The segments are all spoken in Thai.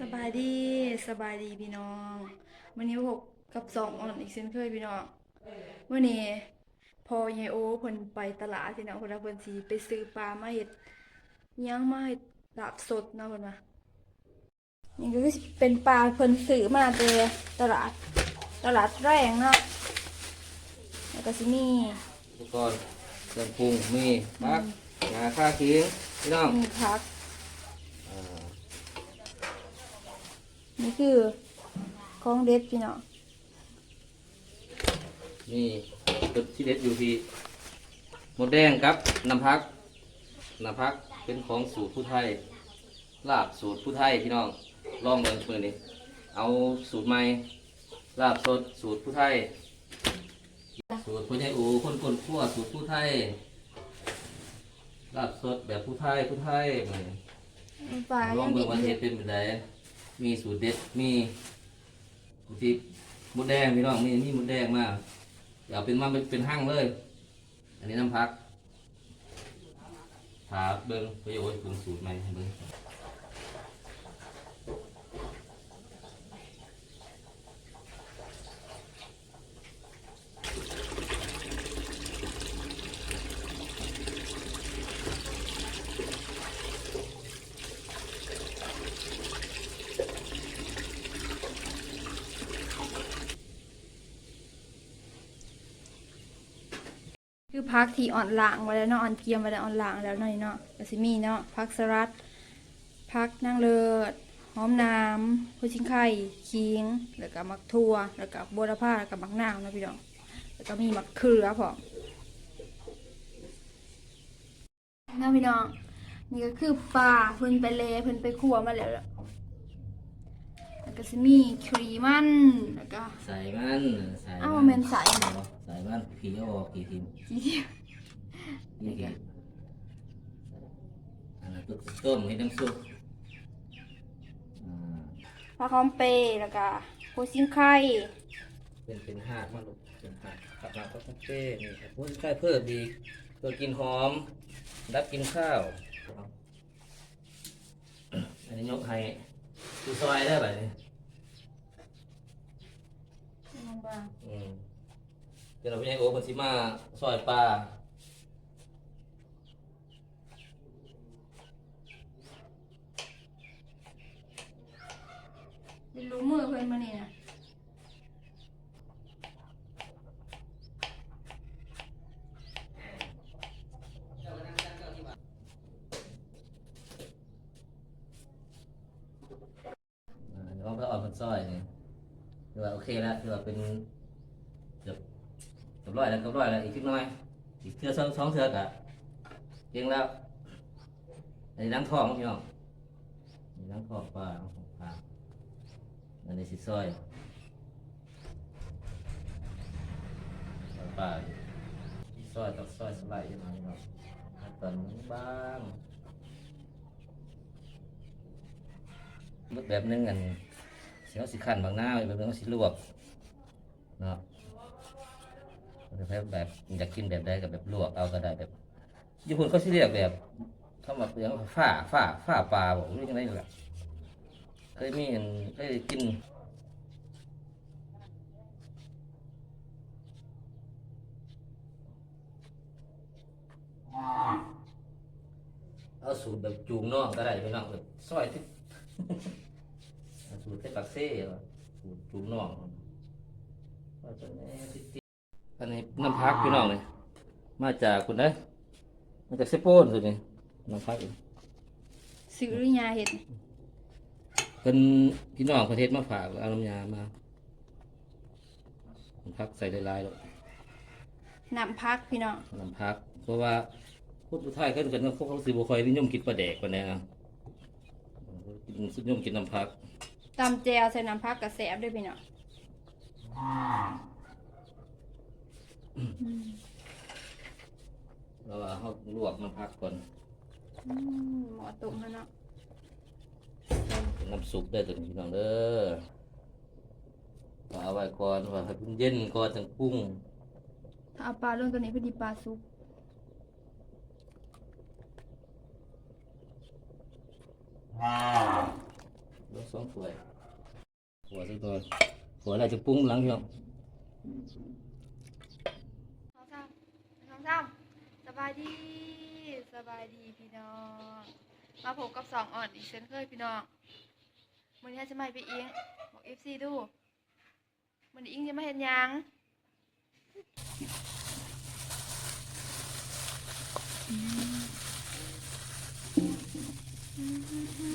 สบายดีสบายดีพี่น้องวันนี้พบกับสองออนอีกเช่นเคยพี่น้องวันนี้พอยายโอเพิ่นไปตลาดพี่น้องเพิ่นว่าเพิ่นสิไปซื้อปลามาเฮ็ดหยังมาเฮ็ดลาบสดเนาะเพิ่นว่านี่ก็คือสิเป็นปลาเพิ่นซื้อมาแต่ตลาด ตลาดแรงเนาะแล้วก็สิมีอุปกรณ์เครื่องปรุงมีมักงาค่าขิงพี่น้องมีผัก อ่า นี่คือของเด็ดพี่น้องนี่จุดที่เด็ดอยู่ที่หมดแดงครับน้ำพักน้ำพักเป็นของสูตรผู้ไทย ลาบสูตรผู้ไทยพี่น้องลองเบิ่งมือนี้เอาสูตรใหม่ลาบสดสูตรผู้ไทย สูตรผู้ใหญ่อูคนคนขั้วสูตรผู้ไทยลาบสดแบบผู้ไทยผู้ไทยมื้อนี้ปลาลยัองงเบิ่ดิงบว่าอเฮ็ยู่ดเป็นแบบใด มีสูตรเด็ด มีบางทีมดแดงพี่น้องมีมีมดแดงมาเดี๋ยวเอาเป็นมาเป็นเป็นห้างเลย อันนี้น้ำพักถาเบิ่งประโยชน์ปรุงสูตรใหม่ให้เบิ่ง คือพักที่อ่อนล่างไว้แล้วเนาะอ่อนเกียมไว้แล้วอ่อนล่างแล้วหน่อยเนาะก็สิมีเนาะพักสลัดพักนางเลิศหอมน้ำหัวชิงไข่ขิงแล้วก็มักทั่วแล้วก็บัวละพาแล้วก็มักนาวนะพี่น้องแล้วก็มีมักเขือพร้อมนะพี่น้องนี่ก็คือปลาเพิ่นไปเลเพิ่นไปคั่วมาแล้ว ก็สิมีครีมันแล้วก็ ใส่มันใส่อ้าวมันเป็นใส่ ใส่มันผีเอาออกกี่ทีมสีเขียวนี่กี่อันนั้นก็ต้มให้น้ำซุปอ่าผักหอมเปรย์แล้วก็หัวชิงไข่เป็นเป็นหากมันลูกเป็นหากขับมาก็ต้องเป้นี่ครับพูดใกล้เพิ่มดีเพื่อกินหอมรับกินข้าว อันนี้ยกให้ดูซอยได้แบบนี้ ลง บางอืมเดี๋ยวเราไปให้โอ้คนสิมาซอยปลาเป็นรู้มือเพื่อนมานี่นะ อ่าเดี๋ยวเราไปเออกคนซอยนี่คือว่าโอเคแล้วคือว่าเป็นเกือบเกือบร้อยแล้วเกือบร้อยแล้วอีกนิดหน้อย อีกเทือสอะเก่งแล้วอันนี้น้ำทองพี่น้องนนี้น้ำทองปลาน้ำทองปลาอันนี้สิซอยปลาซอยต้องซอยสไลด์ใช่ไหมพี่น้องตอนนี้บ้างแบบนึงอันเสียวสิขันบางหน้าแบบนึงสิลวกเนาะ แบบแบบอยากกินแบบใดกับแบบลวกเอาก็ได้แบบญี่ปุ่นเขาสิเรียกแบบเขามาเปลืองฝ้าฝ้าฝ้าปลาบอกเรื่องอะไรนี่แหละเคยมีอันเคยกินเอาสูตรแบบจูงน่องก็ได้ไปน้องแบบซอยที่สูตรเทปักเซ่หรอสูตรจูงน่องว่าจะแน่ที่ อันนี้น้ำพักพี่น้องเลยมาจากคุณได้มาจากเซโป้นสุดนี่น้ำพักเองซื้อหรือยาเห็ดนี่เป็นพี่น้องประเทศมาฝากเอาน้ำยามาน้ำพักใส่ได้ลายๆแล้วน้ำพักพี่น้องน้ำพัก เพราะว่าคนสุดท้ายเขาเป็นเขาเขาสิบุคอยนิยมกินปลาแดกกันแน่นะกินสุดนิยมกินน้ำพักตำแจวใส่น้ำพักกับแสบด้วยพี่น้อง อืมแล้วว่าเขาลวกน้ำพักก่อนอืมหมอตุ่มแล้วเนาะเป็นน้ำซุปได้ตัวนี้พี่น้องเด้อเอาไว้ก่อนว่าให้มันเย็นก่อนถึงปรุงถ้าเอาปลาลงตัวนี้พอดีปลาซุปรสสองถ้วยหัวสักตัวหัวอะไรจะปรุงหลังพี่น้องสองสาม สองสาสบายดีสบายดีพี่น้อง มาพบกับสองอ่อนอีกเช่นเคยพี่น้องวันนี้จะมาไปอิงบอกเอฟซีดูวันนี้อิงจะมาเห็นยัง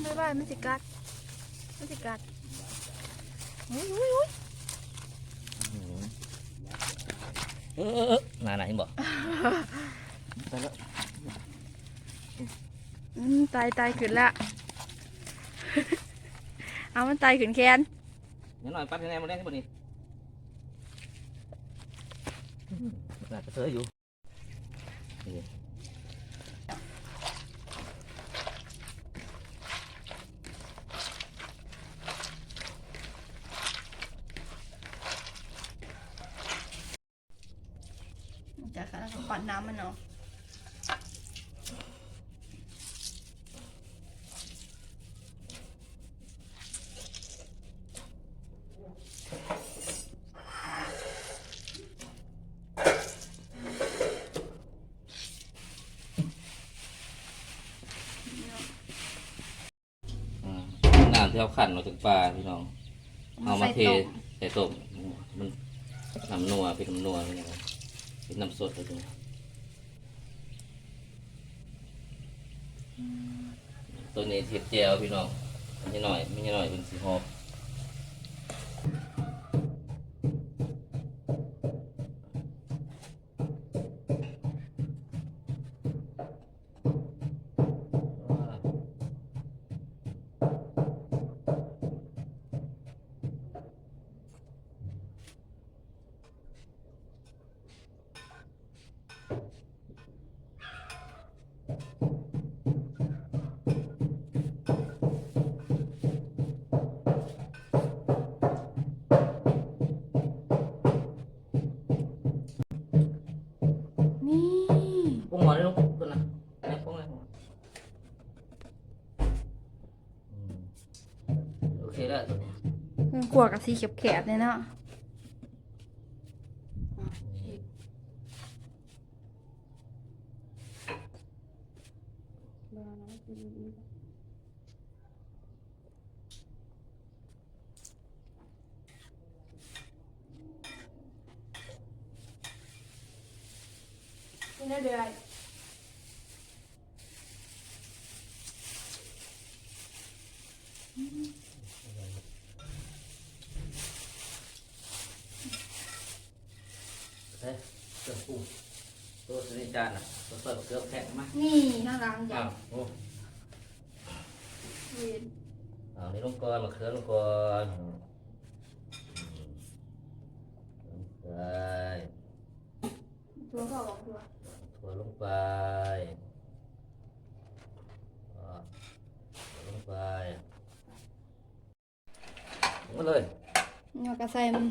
บายบายไม่สิกัดไม่สิกัดอุ้ยอุ้ยอุ้ย เออเออเออหนาไหนบอกตายแล้วตายตายขึ้นละเอามันตายขึ้นแคนเดี๋ยวหน่อยปัดคะแนนมาได้ที่บนนี้น่าจะเสืออยู่นี่ จากนั้นก็ ปั่นน้ำมันเนาะอ่าน้ำที่เขาขันมาจากปลาพี่น้อง เอามาเทใส่ต้มมันน้ำนัวเป็นน้ำนัวเป็นยังไง เป็นน้ำสดเลยตรงนี้ตัวนี้เทียบเจียวพี่น้องไม่หน่อยไม่หน่อยเป็นสีหอบ กัวกับสีเขียวแขบเนี่ยเนาะนี่เดือด เฮ้ยเครื่องปรุงตัวสนิทจานอะตัว เสิร์ฟเกลือแข็งมากนี่น่ารักจัอ้างวโอ้เห็นเอานี่ลงก่อนมะเขือลงก่อนอืมลงไปตัวเขาบอกตัวถั่วลงไปอ่าถั่วลงไปลงมาเลยนี่ก็ใส่มัน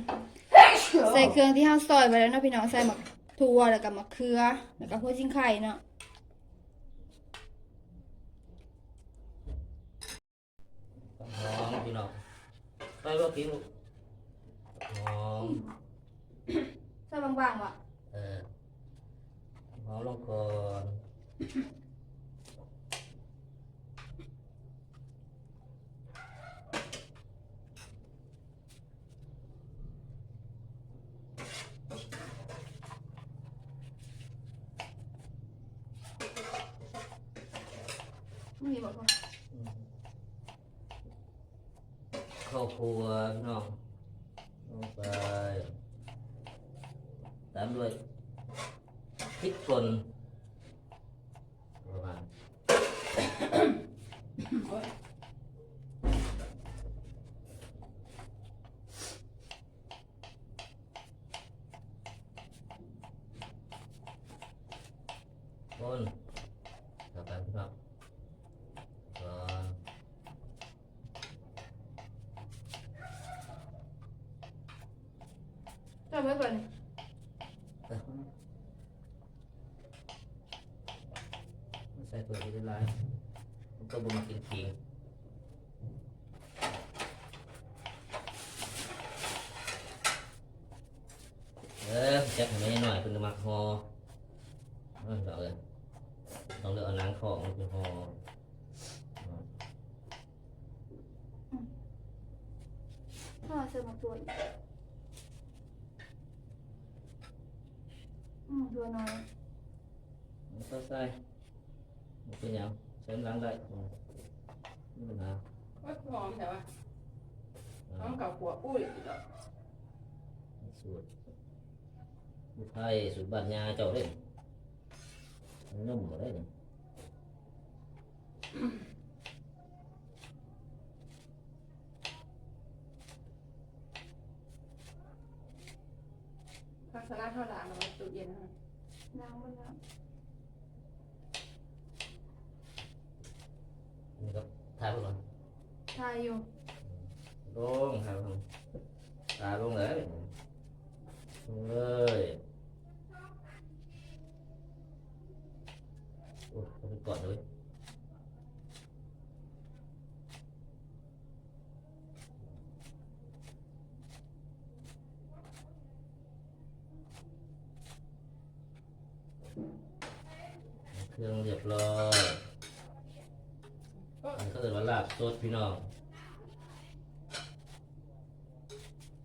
ใส่เครื่องที่ห้าซอยไปแล้วเนาะพี่น้องใส่หมัก ถั่วแล้วก็มะเขือแล้วก็หัวจิ้งไข่เนาะต้องหอมพี่น้องไปว่ากินลูกหอมใส่บางๆว่ะเออหอมลงก่อน ไม่มีบอกว่า ข้าวครัวพี่น้องลงไปตามด้วยพริกป่น จะไม่เป็นใส่ตัวที่ได้รมัก็บ่มากินกิเออจับไม่หน่อยเป็นมาคอเออเราเลยต้องเลือกล้างขอมันเป็คอพ่อเสริมตัวอีก อืมตัวน้อยเข้าใจมันเป็นหยังใช้ล้างได้นี่ปัญหาว่าหอมแต่ว่าหอมกับ ล้างหมดแล้วนี่ก็ทายไปก่อน ทายอยู่ ลงทายไปก่อนตาลง เลยลงเลยโอ้ยเอาไปก่อนเลยเครื่องเรียบร้อยอันก็เอินว่าลาบสดพี่น้อง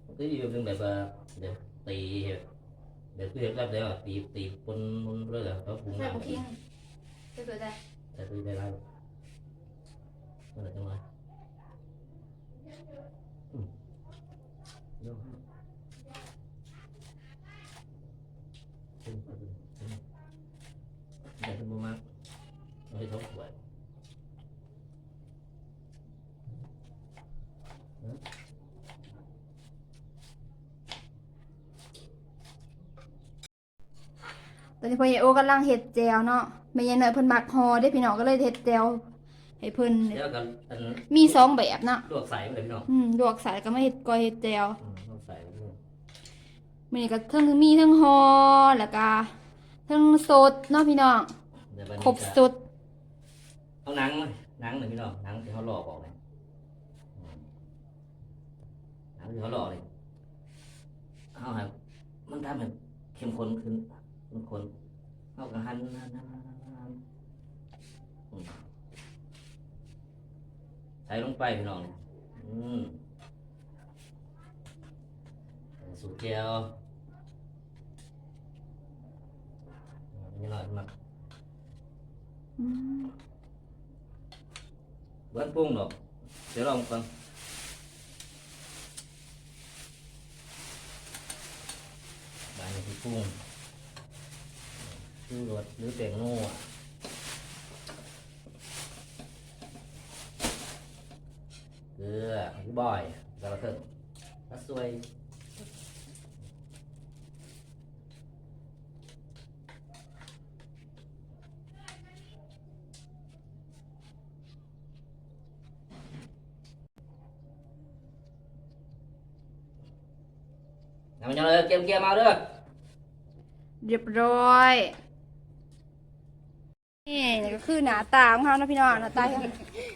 มันก็อยู่เป็นแบบว่าเดี๋ยวตีเดี๋ยวคือเห็นแบบเดี๋ยวตีตีปนปนเลยเหรอเขาปรุงใส่น้ำบุกิ้งใส่ตัวใดแต่ตีได้ไรมันจะมาอืมเดี๋ยวให้ขึ้นไปดูขึ้น เดี๋ยวขึ้นมามาเอาให้ท้องไหวตอนนี้พ่อใหญ่โอกำลังเห็ดแจวเนาะแม่ยายเนยเพิ่นมักฮอได้พี่น้องก็เลยเห็ดแจวให้เพิ่นเดี๋ยวกันอันมีสองแบบเนาะลวกใส่ไปเลยพี่น้องอืมลวกใส่แล้วก็มาเห็ดกอยเห็ดแจวอืมลวกใส่ไปเลยมื้อนี้ก็เทั้งมีทั้งฮอแล้วก็ ทั้งสดเนาะพี่น้องเดี๋ยววันครนี้บจะสุดเอาหนังมาหนังหน่อยพี่น้องหนังที่เขาหลอกออกเลยอืมหนังที่เขาหลอกเลยเอาครับมันทำให้เข้มข้นขึ้นเข้มข้นเอากระหันหันหันหันหันหันอืมใส่ลงไปพี่น้องอืมสูตรเจียว นี่หน่อยมาอืมเบิ้ลปรุงดอกเดี๋ยวลองฟังบานนี้ที่ปรุงชูรสหรือแป้งนัวเกลือพี่บอยกระเทิงกระสวยนำมันยังเลยเกมาเด้อเรียบร้อยนี่ก็คือหน้าตาของเขานะพี่น้องหน้าตาของ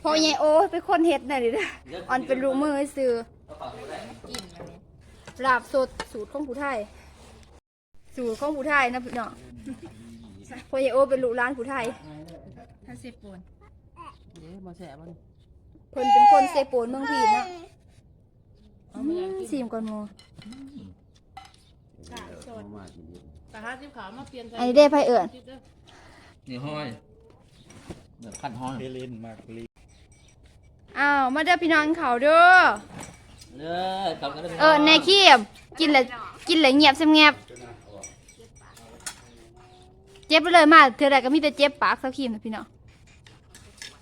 พ่อใหญ่โอเป็นคนเฮ็ดน่ะดิเด้อออนเป็นลูมือซื้อลาบสดสูตรของผู้ไทย สูตรของผู้ไทยนะพี่น้องพ่อใหญ่โอเป็นลูกร้านผู้ไทยถ้าสิบปูนเดี๋ยวมาแสบมันเพิ่นเป็นคนเซโปนเมืองพีนเนาะซีมก่อนโม กะสดกะห้าสิบขาวมาเปลี่ยนใส่อันนี้ได้ไผเอิญคิดเด้อนี่ห้อยเดี๋ยวขั้นห้อยเฮเลนมากลีอ้าวมาเด้อพี่น้องเขาเด้อเด้อกลับกันด้อพี่น้งเออในคีบกินและกินและเงียบซำเงียบเจ็บไปเลยมาเธอใดก็มีแต่เจ็บปากสักคีมนะพี่น้อง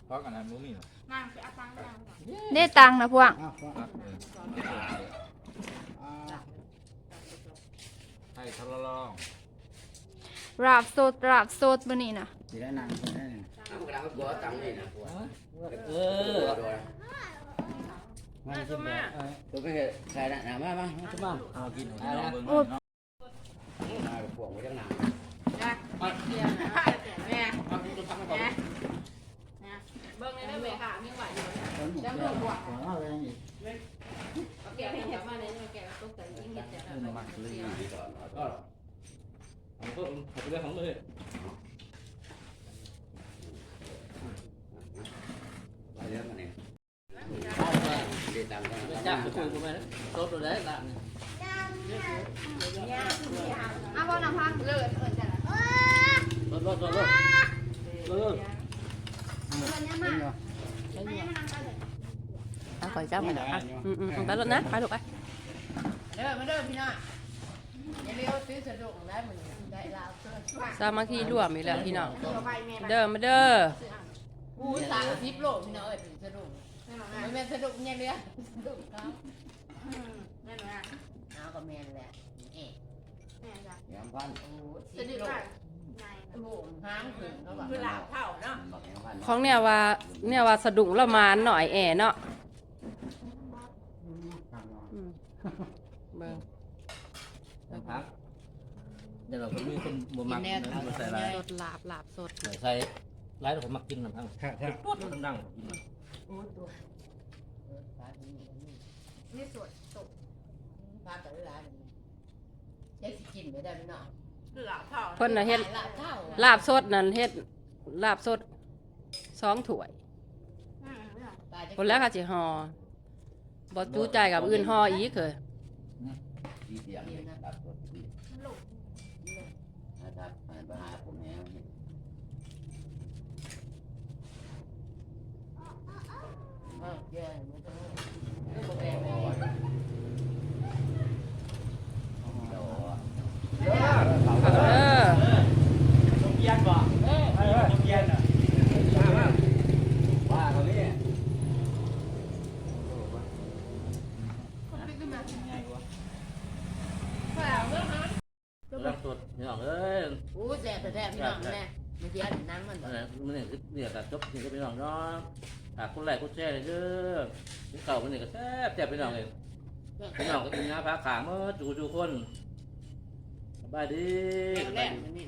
เพราะกันนั้นมุ้งมีเหรอนั่งไปเอาตังค์นั่งก่อนได้ตังค์นะพวก อ้าวฟังให้ทรลองราบสดราบสดมื้อนี้นะสีได้นางคนนั้นเออมาขึ้นมาเออ tôi cái hệ xài đạn nào mà mà ขึ้นมาเอากินลองเบิ่งโอ้เนาะ mà của cái nào จ้ะเปลี่ยนนะแม่แม่แม่เบิ่งในเด้อแม่ค่ะมีไหวอยู่แล้วมือบวก เอาอะไรนี่ แกะให้แถวมาในนี้แกะก็ตกแต่ยิ่งเห็ดแต่ละมักลี đó ก็เอาไปเรื่องของเลยมาเยอะมาเนี่ สะดวกได้เหมือนได้ลาวเสื้อสามัคคีรวมอีกแล้วพี่น้อง เด้อมาเด้ออู้สามสิบโลพี่น้องเอ้ยถึงสะดวกไม่แม่นสะดวกเนี่ยเลี้ยสะดวกครับเอาก็แม่นแหละเอ๊ะยามพันโอ้สิบโลโอ้โหห้างถึงเขาบอกคือหลาบเท่าเนาะบอกยามพันของเนี่ยว่าเนี่ยว่าสะดุ้งละมานหน่อยแอเนาะอืมเบิ่งน้ำพัก เดี๋ยวเราก็มีคนบ่มักนะมาใส่ลายสดลาบลาบสดใส่ลายแล้วผมมักกินน้ำพักค่ะค่ะปวดมันดังกินมันโอ้ตัวเออปลาที่นี่นี่นี่สดตกปลาแต่ละร้านนี่เจ๊สิกินไม่ได้พี่น้องเพิ่นน่ะเฮ็ดลาบเท่าลาบสดนั่นเฮ็ดลาบสดสองถ้วยปลาจะคนแล้วก็สิห่อบ่จู้ใจกับอื่นห่ออีกเคยที่เดียงเนี่ยตัดรถที่ตัดไปหาผมแหง เออแย่มันต้องเรื่องบ่แบ่งเลย เดี๋ยว เอาเด้อ ลงเย็นบ่เอ้ยลงเย็นอะมามา ว่าเขาเนี่ย รักสดพี่น้องเอ้ยอู้แซ่บแต่แซ่บพี่น้องแม่มันเสียน้ำมันอันนั้นมันเนี่ยคือเนี่ยตัดจบนี่ก็พี่น้องเนาะหากคนแรกคนแช่เลยเด้อ ที่เก่ามันเนี่ยก็แซ่บแซ่บพี่น้องเลยพี่น้องก็กินน้ำพักขาเมื่อจูจูคนสบายดี แรกสแรบายกดีมันนี่